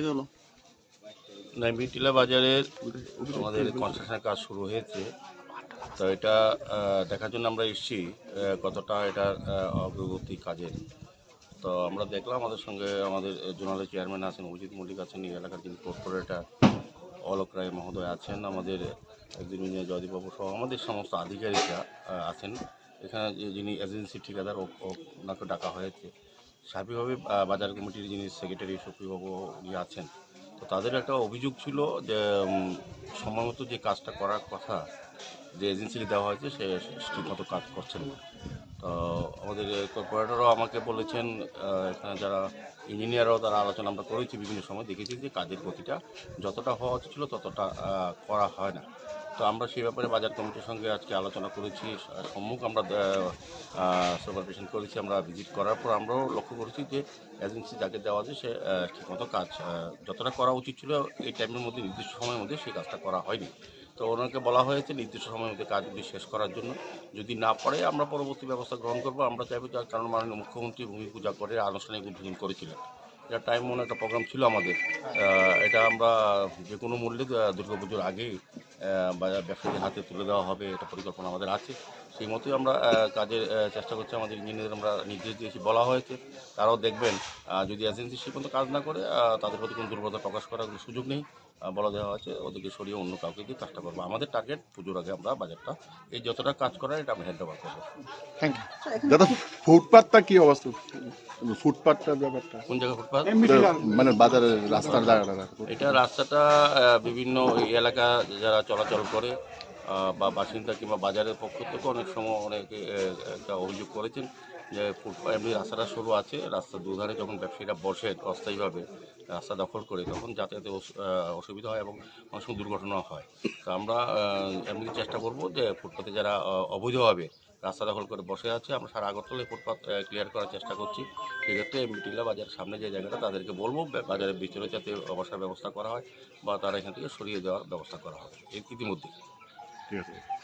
থেকে নাইমিটিলা বাজারের আমাদের কনস্ট্রাকশনের কাজ শুরু হয়েছে। তো এটা দেখার জন্য আমরা এসেছি কতটা আহ, অগ্রগতি কাজের। তো আমরা দেখলাম আমাদের সঙ্গে আমাদের জোনালের চেয়ারম্যান আছেন অজিত মল্লিক আছেন এই এলাকার যিনি কর্পোরেটর অলোক রায় মহোদয় আছেন আমাদের ইঞ্জিনিয়ার জয়দীপবাবু সহ আমাদের সমস্ত আধিকারিকরা আছেন। এখানে যিনি এজেন্সি ঠিকাদার ওনাকে ডাকা হয়েছে। স্বাভাবিকভাবে আহ, বাজার কমিটির যিনি সেক্রেটারি সুপ্রিয়বাবু উনি আছেন তো তাদের একটা অভিযোগ ছিল যে সময় যে কাজটা করার কথা যে এজেন্সিকে দেওয়া হয়েছে সে ঠিকমতো কাজ করছেন না। তো আমাদের কর্পোরেটরও আমাকে বলেছেন এখানে যারা ইঞ্জিনিয়ারও তারা আলোচনা আমরা করেছি বিভিন্ন সময় দেখেছি যে কাজের গতিটা যতটা হওয়া উচিত ছিল ততটা করা হয় না। তো আমরা সেই ব্যাপারে বাজার কমিটির সঙ্গে আজকে আলোচনা করেছি। সম্মুখ আমরা সুপারভিশন করেছি, আমরা ভিজিট করার পর আমরাও লক্ষ্য করেছি যে এজেন্সি যাকে দেওয়া আছে সে ঠিকমতো কাজ যতটা করা উচিত ছিল এই টাইমের মধ্যে, নির্দিষ্ট সময়ের মধ্যে সেই কাজটা করা হয়নি। তো ওনাকে বলা হয়েছে নির্দিষ্ট সময়ের মধ্যে কাজগুলি শেষ করার জন্য। যদি না পারে, আমরা পরবর্তী ব্যবস্থা গ্রহণ করব। আমরা চাইব কারণ মাননীয় মুখ্যমন্ত্রী ভূমি পূজা করে আনুষ্ঠানিক উদ্বোধন করেছিলেন। এটা টাইম মনে একটা প্রোগ্রাম ছিল আমাদের। এটা আমরা যে কোনো মূল্যে আহ, দুর্গাপুজোর আগেই বাজার ব্যবসায়ীদের হাতে তুলে দেওয়া হবে এটা পরিকল্পনা আমাদের আছে। সেই মতোই আমরা কাজের চেষ্টা করছি আমাদের ইঞ্জিনিয়ারদের আমরা নির্দেশ দিয়েছি বলা হয়েছে। তারাও দেখবেন যদি এজেন্সি সে পর্যন্ত কাজ না করে তাদের প্রতি কোনো দুর্বলতা প্রকাশ করার কোনো সুযোগ নেই বলা দেওয়া হয়েছে ওদেরকে সরিয়ে অন্য কাউকে দিয়ে কাজটা করব। আমাদের টার্গেট পুজোর আগে আমরা বাজারটা এই যতটা কাজ করার এটা আমরা হ্যান্ড ওভার করব। থ্যাংক ইউ দাদা ফুটপাথটা কী অবস্থা? ফুটপাথটার ব্যাপারটা। কোন জায়গায় ফুটপাথ মানে বাজারের রাস্তার জায়গাটা এটা রাস্তাটা বিভিন্ন এই এলাকা যারা চলাচল করে বা বাসিন্দা কিংবা বাজারের পক্ষ থেকে অনেক সময় অনেকে একটা অভিযোগ করেছেন যে ফুটপাথ এমনি রাস্তাটা সরু আছে রাস্তার দুধারে যখন ব্যবসায়ীরা বসে অস্থায়ীভাবে রাস্তা দখল করে তখন যাতায়াতে অসু- অসুবিধা হয় এবং অনেক সময় দুর্ঘটনা হয়। তো আমরা এমনি চেষ্টা করব যে ফুটপাতে যারা অবৈধভাবে রাস্তা দখল করে বসে আছে, আমরা সারা আগরতলায় ফুটপাথ ক্লিয়ার করার চেষ্টা করছি। সেক্ষেত্রে মিটিলা বাজারের সামনে যে জায়গাটা, তাদেরকে বলব বাজারের ভিতরে যাতে অবসর ব্যবস্থা করা হয়, বা তারা এখান থেকে সরিয়ে দেওয়ার ব্যবস্থা করা হবে। ইতিমধ্যে। ঠিক আছে।